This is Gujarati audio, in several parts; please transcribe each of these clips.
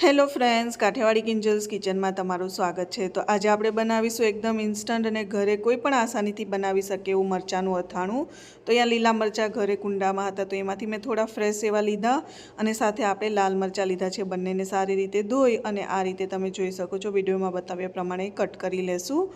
હેલો ફ્રેન્ડ્સ, કાઠિયાવાડી કિંજલ્સ કિચનમાં તમારું સ્વાગત છે. તો આજે આપણે બનાવીશું એકદમ ઇન્સ્ટન્ટ અને ઘરે કોઈ પણ આસાનીથી બનાવી શકે એવું મરચાંનું અથાણું. તો અહીંયા લીલા મરચાં ઘરે કુંડામાં હતા, તો એમાંથી મેં થોડા ફ્રેશ એવા લીધા અને સાથે આપણે લાલ મરચાં લીધા છે બંનેને સારી રીતે ધોઈ અને આ રીતે તમે જોઈ શકો છો, વિડીયોમાં બતાવ્યા પ્રમાણે કટ કરી લેશું.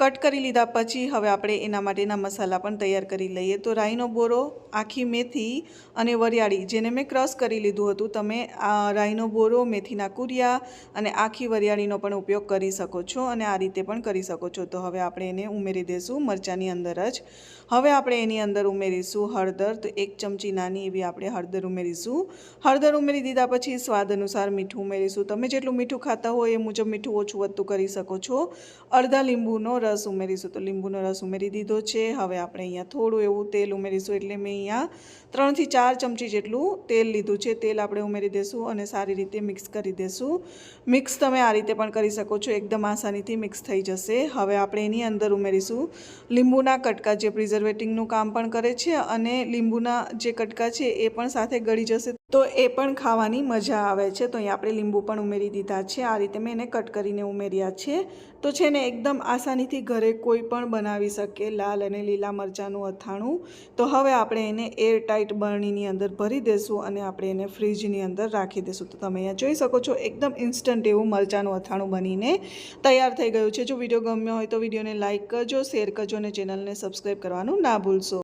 કટ કરી લીધા પછી હવે આપણે એના માટેના મસાલા પણ તૈયાર કરી લઈએ. તો રાઈનો બોરો, આખી મેથી અને વરિયાળી જેને મેં ક્રશ કરી લીધું હતું, તમે આ રાઈનો બોરો, મેથીના કુરિયા અને આખી વરિયાળીનો પણ ઉપયોગ કરી શકો છો અને આ રીતે પણ કરી શકો છો. તો હવે આપણે એને ઉમેરી દઈશું મરચાંની અંદર જ. હવે આપણે એની અંદર ઉમેરીશું હળદર. તો એક ચમચી નાની એવી આપણે હળદર ઉમેરીશું. હળદર ઉમેરી દીધા પછી સ્વાદ અનુસાર મીઠું ઉમેરીશું. તમે જેટલું મીઠું ખાતા હોય એ મુજબ મીઠું ઓછું વધતું કરી શકો છો. અડધા લીંબુનો રસ ઉમેરીશું. તો લીંબુનો રસ ઉમેરી દીધો છે. હવે આપણે અહીંયા થોડું એવું તેલ ઉમેરીશું. એટલે મેં અહીંયા ત્રણથી ચાર ચમચી જેટલું તેલ લીધું છે. તેલ આપણે ઉમેરી દઈશું અને સારી રીતે મિક્સ કરી દઈશું મિક્સ તમે આ રીતે પણ કરી શકો છો. એકદમ આસાનીથી મિક્સ થઈ જશે. હવે આપણે એની અંદર ઉમેરીશું. લીંબુના કટકા જે પ્રિઝર્વેટિંગનું કામ પણ કરે છે અને લીંબુના જે કટકા છે એ પણ સાથે ગળી જશે તો એ પણ ખાવાની મજા આવે છે. તો અહીંયા આપણે લીંબુ પણ ઉમેરી દીધા છે. આ રીતે મેં એને કટ કરીને ઉમેર્યા છે. તો છે ને એકદમ આસાનીથી ઘરે કોઈ પણ બનાવી શકે લાલ અને લીલા મરચાંનું અથાણું. તો હવે આપણે એને એર ટાઇટ બરણીની અંદર ભરી દેશું અને આપણે એને ફ્રીજની અંદર રાખી દઈશું તો તમે અહીંયા જોઈ શકો છો, એકદમ ઇન્સ્ટન્ટ એવું મરચાંનું અથાણું બનીને તૈયાર થઈ ગયું છે. જો વીડિયો ગમ્યો હોય તો વિડીયોને લાઇક કરજો શેર કરજો અને ચેનલને સબસ્ક્રાઈબ કરવાનું ના ભૂલશો.